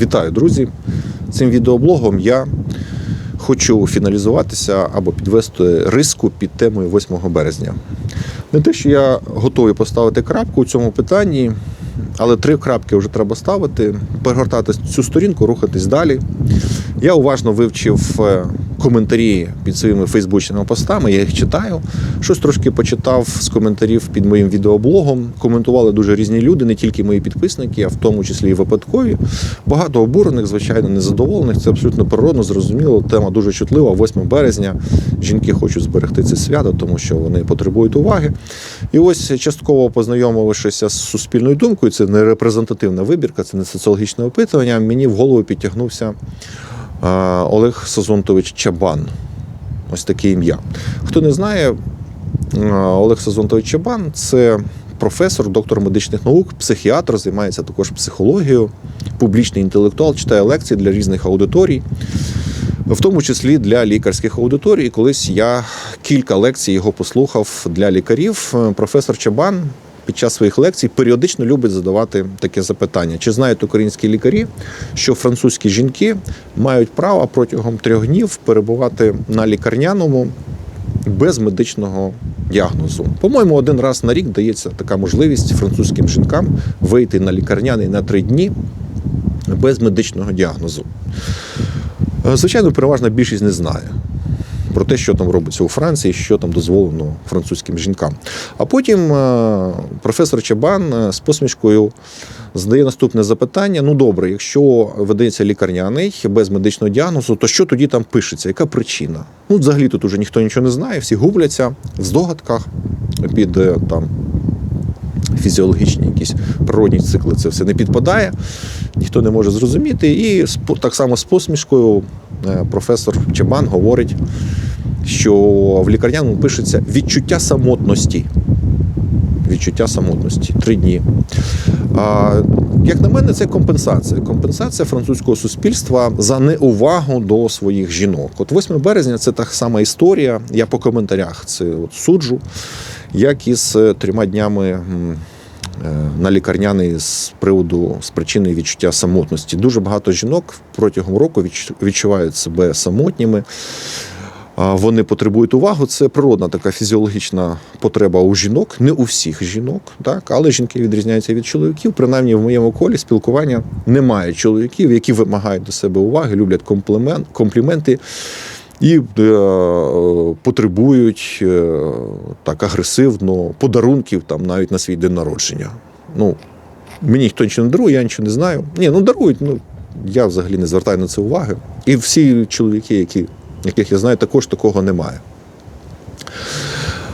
Вітаю, друзі! Цим відеоблогом я хочу фіналізуватися або підвести риску під темою 8 березня. Не те, що я готовий поставити крапку у цьому питанні, але три крапки вже треба ставити, перегортати цю сторінку, рухатись далі. Я уважно вивчив е, коментарі під своїми фейсбучними постами, я їх читаю. Щось трошки почитав з коментарів під моїм відеоблогом. Коментували дуже різні люди, не тільки мої підписники, а в тому числі і випадкові. Багато обурених, звичайно, незадоволених. Це абсолютно природно, зрозуміло. Тема дуже чутлива. 8 березня жінки хочуть зберегти це свято, тому що вони потребують уваги. І ось частково познайомившися з суспільною думкою, це не репрезентативна вибірка, це не соціологічне опитування. Мені в голову підтягнувся. Олег Сазонтович Чабан. Ось таке ім'я. Хто не знає, Олег Сазонтович Чабан це професор, доктор медичних наук, психіатр, займається також психологією, публічний інтелектуал, читає лекції для різних аудиторій, в тому числі для лікарських аудиторій. І Колись я кілька лекцій його послухав для лікарів. Професор Чабан під час своїх лекцій періодично любить задавати таке запитання: чи знають українські лікарі, що французькі жінки мають право протягом трьох днів перебувати на лікарняному без медичного діагнозу? По-моєму, один раз на рік дається така можливість французьким жінкам вийти на лікарняний на три дні без медичного діагнозу. Е, Звичайно, переважна більшість не знає про те, що там робиться у Франції, що там дозволено французьким жінкам. А потім е, професор Чабан е, з посмішкою задає наступне запитання: ну добре, якщо видається лікарняний без медичного діагнозу, то що тоді там пишеться? Яка причина? Ну, взагалі тут уже ніхто нічого не знає, всі губляться в здогадках під е, там. Фізіологічні якісь природні цикли це все не підпадає, ніхто не може зрозуміти. І так само з посмішкою професор Чабан говорить, що в лікарняному пишеться відчуття самотності. Відчуття самотності три дні. А, як на мене, це компенсація. Компенсація французького суспільства за неувагу до своїх жінок. От 8 березня це та сама історія. Я по коментарях це от суджу, як із е, трьома днями. е, На лікарняний з приводу з причини відчуття самотності. Дуже багато жінок протягом року відчувають себе самотніми. Вони потребують увагу. Це природна така фізіологічна потреба у жінок, не у всіх жінок, так але жінки відрізняються від чоловіків. Принаймні в моєму колі спілкування немає чоловіків, які вимагають до себе уваги, люблять комплімент, компліменти і е, потребують е, так агресивно подарунків там навіть на свій день народження. Ну мені ніхто нічого не дарує, я нічого не знаю. Ні, ну дарують. Ну я взагалі не звертаю на це уваги. І всі чоловіки, які яких я знаю, також такого немає.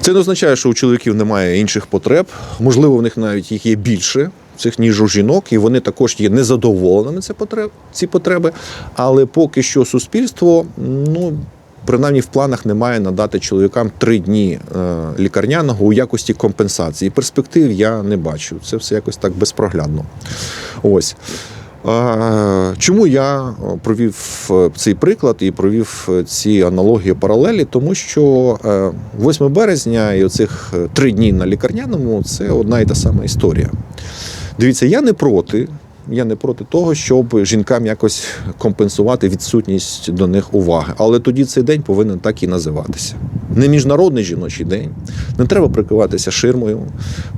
Це не означає, що у чоловіків немає інших потреб. Можливо, в них навіть їх є більше, цих ніж у жінок, і вони також є незадоволеними ці потреби. Але поки що суспільство, ну. Принаймні в планах немає надати чоловікам три дні е, лікарняного у якості компенсації. Перспектив я не бачу. Це все якось так безпроглядно. Ось. Е, Чому я провів е, цей приклад і провів е, ці аналогії паралелі? Тому що е, 8 березня і оцих е, три дні на лікарняному це одна і та сама історія. Дивіться, я не проти. Я не проти того, щоб жінкам якось компенсувати відсутність до них уваги. Але тоді цей день повинен так і називатися. Не міжнародний жіночий день. Не треба прикриватися ширмою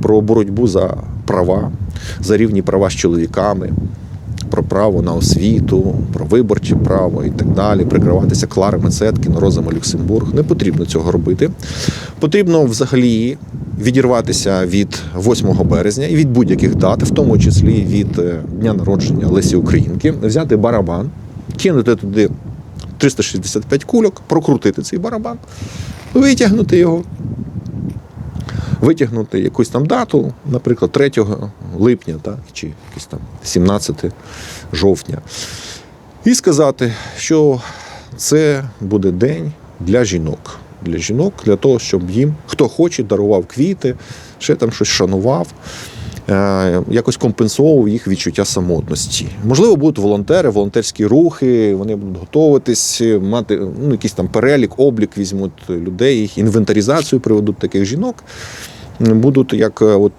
про боротьбу за права, за рівні права з чоловіками про право на освіту, про виборче право і так далі, прикриватися Кларами Цеткін, Розами Люксембург. Не потрібно цього робити. Потрібно взагалі відірватися від 8 березня і від будь-яких дат, в тому числі від е, дня народження Лесі Українки, взяти барабан, кинути туди 365 кульок, прокрутити цей барабан, витягнути його витягнути якусь там дату, наприклад, 3 липня, так, чи якийсь там 17 жовтня, і сказати, що це буде день для жінок. Для жінок, для того, щоб їм хто хоче, дарував квіти, ще там щось шанував. е, Якось компенсував їх відчуття самотності. Можливо, будуть волонтери, волонтерські рухи, вони будуть готуватись, мати ну, якийсь там перелік, облік візьмуть людей, інвентаризацію приведуть таких жінок будуть як е, от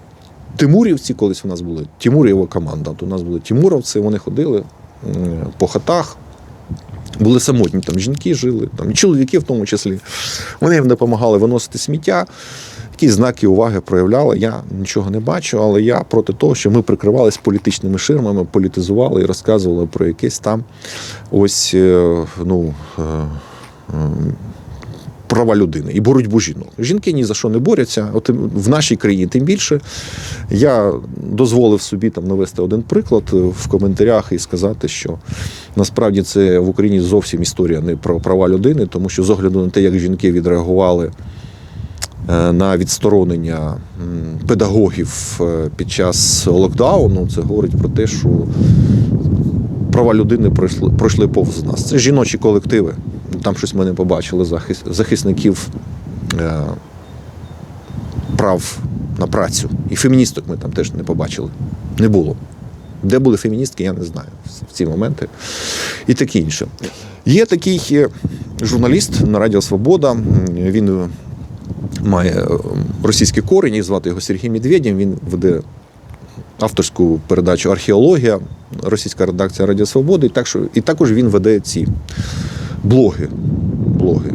Тимурівці, колись у нас були Тимурєва команда. От у нас були Тимуровці, вони ходили, по хатах. Були самотні там жінки жили, там і чоловіки в тому числі. Вони їм допомагали виносити сміття. Які знаки уваги проявляли, я нічого не бачу, але я проти того, що ми прикривалися політичними ширмами, політизували і розказували про якесь там ось е, ну, е, е, права людини і боротьбу жінок. Жінки ні за що не борються. От в нашій країні тим більше. Я дозволив собі там навести один приклад в коментарях і сказати, що насправді це в Україні зовсім історія не про права людини, тому що з огляду на те, як жінки відреагували е, на відсторонення педагогів е, під час локдауну, це говорить про те, що права людини пройшли, пройшли повз нас. Це жіночі колективи. Там щось ми не побачили захис, захисників е, прав на працю. І феміністок ми там теж не побачили. Не було. Де були феміністки, я не знаю в ці моменти. І таке інше. Є такий е, журналіст на Радіо Свобода. Він е, має е, російські корені, звати його Сергій Медведєв. Він веде авторську передачу Археологія, російська редакція Радіо Свободи. І, і також він веде ці блоги. блоги.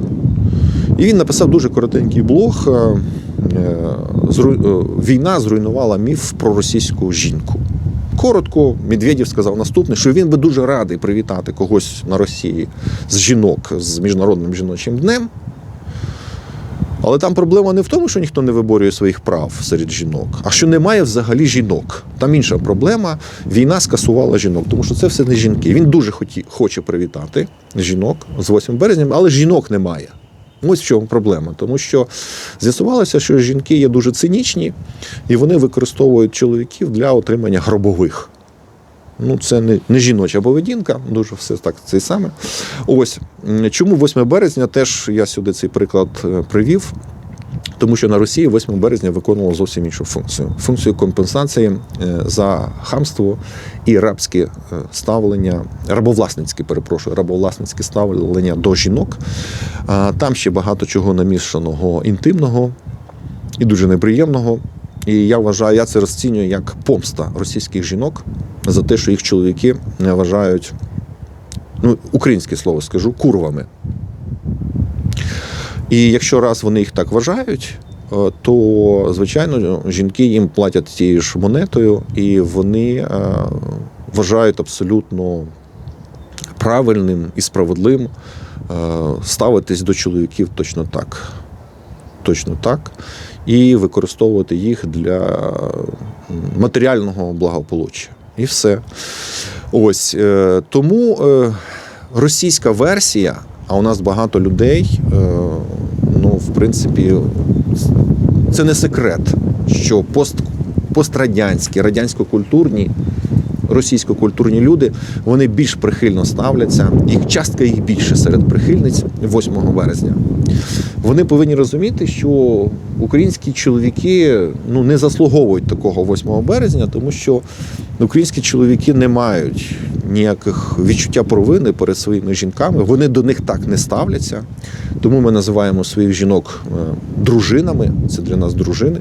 І він написав дуже коротенький блог. е, е, е, Війна зруйнувала міф про російську жінку. Коротко, Медведєв сказав наступне, що він би дуже радий привітати когось на Росії з жінок з Міжнародним жіночим днем. Але там проблема не в тому, що ніхто не виборює своїх прав серед жінок, а що немає взагалі жінок. Там інша проблема. Війна скасувала жінок, тому що це все не жінки. Він дуже хоті, хоче привітати жінок з 8 березня, але жінок немає. Ось в чому проблема, тому що з'ясувалося, що жінки є дуже цинічні, і вони використовують чоловіків для отримання гробових. Ну, це не, не жіноча поведінка, дуже все так це саме. Ось чому 8 березня теж я сюди цей приклад е, привів. Тому що на Росії 8 березня виконувало зовсім іншу функцію функцію компенсації е, за хамство і рабське ставлення, рабовласницьке, перепрошую, рабовласницьке ставлення до жінок. Там ще багато чого намішаного інтимного і дуже неприємного. І я вважаю, я це розцінюю як помста російських жінок за те, що їх чоловіки не вважають, ну, українське слово скажу, курвами. І якщо раз вони їх так вважають, е, то звичайно жінки їм платять тією ж монетою, і вони е, вважають абсолютно правильним і справедливим е, ставитись до чоловіків точно так. Точно так. І використовувати їх для матеріального благополуччя. І все. Ось е, тому е, російська версія, а у нас багато людей, е, ну, в принципі, це не секрет, що пост, пострадянські, радянсько-культурні, російсько-культурні люди вони більш прихильно ставляться, їх частка їх більше серед прихильниць 8 березня. Вони повинні розуміти, що українські чоловіки ну, не заслуговують такого 8 березня, тому що українські чоловіки не мають ніяких відчуття провини перед своїми жінками. Вони до них так не ставляться. Тому ми називаємо своїх жінок е, дружинами. Це для нас дружини.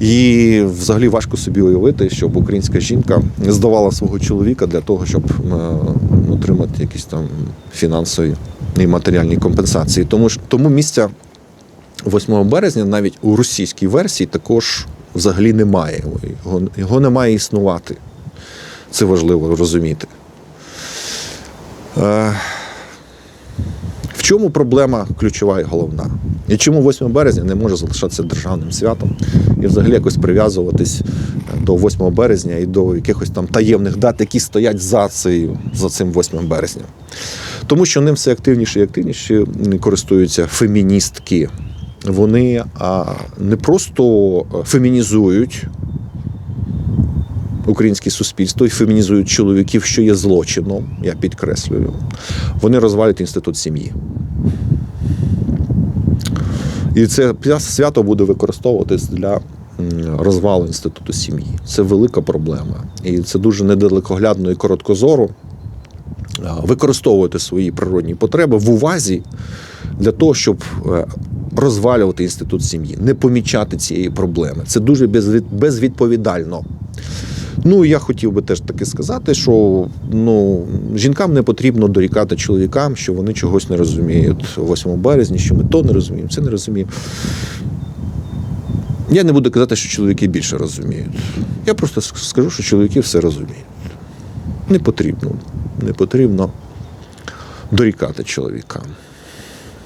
І взагалі важко собі уявити, щоб українська жінка здавала свого чоловіка для того, щоб е, отримати якісь там фінансові і матеріальні компенсації. Тому тому місця 8 березня навіть у російській версії також взагалі немає. Його, його не має існувати. Це важливо розуміти. Е, в чому проблема ключова і головна? І чому 8 березня не може залишатися державним святом і взагалі якось прив'язуватись до 8 березня і до якихось там таємних дат, які стоять за, цею, за цим 8 березня? Тому що ним все активніше і активніше користуються феміністки. Вони не просто фемінізують українське суспільство і фемінізують чоловіків, що є злочином, я підкреслюю. Вони розвалюють інститут сім'ї. І це свято буде використовуватись для розвалу інституту сім'ї. Це велика проблема. І це дуже недалекоглядно і короткозоро використовувати свої природні потреби в увазі для того, щоб е, розвалювати інститут сім'ї, не помічати цієї проблеми. Це дуже безвідповідально. Ну, я хотів би теж таки сказати, що ну, жінкам не потрібно дорікати чоловікам, що вони чогось не розуміють 8 березня, що ми то не розуміємо, це не розуміємо. Я не буду казати, що чоловіки більше розуміють. Я просто скажу, що чоловіки все розуміють. Не потрібно. Не потрібно дорікати чоловікам.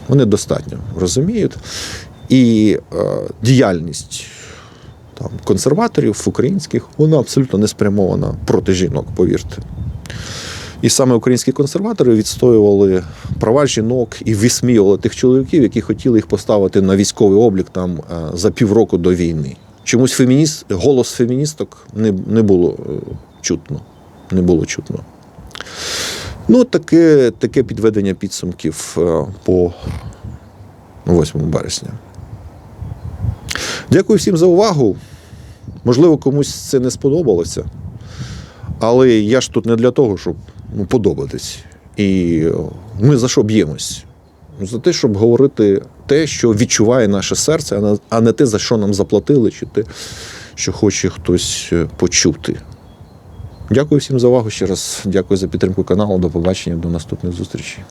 Вони достатньо розуміють. І е, діяльність там, консерваторів українських, вона абсолютно не спрямована проти жінок, повірте. І саме українські консерватори відстоювали права жінок і висміювали тих чоловіків, які хотіли їх поставити на військовий облік там е, за півроку до війни. Чомусь фемініст, голос феміністок не, не було е, чутно. Не було чутно. Ну, таке, таке підведення підсумків е, по 8 березня. Дякую всім за увагу. Можливо, комусь це не сподобалося. Але я ж тут не для того, щоб ну, подобатись. І ми за що б'ємось? За те, щоб говорити те, що відчуває наше серце, а не- те, за що нам заплатили, чи те, що хоче хтось е, почути. Дякую всім за увагу ще раз. Дякую за підтримку каналу. До побачення, до наступних зустрічей.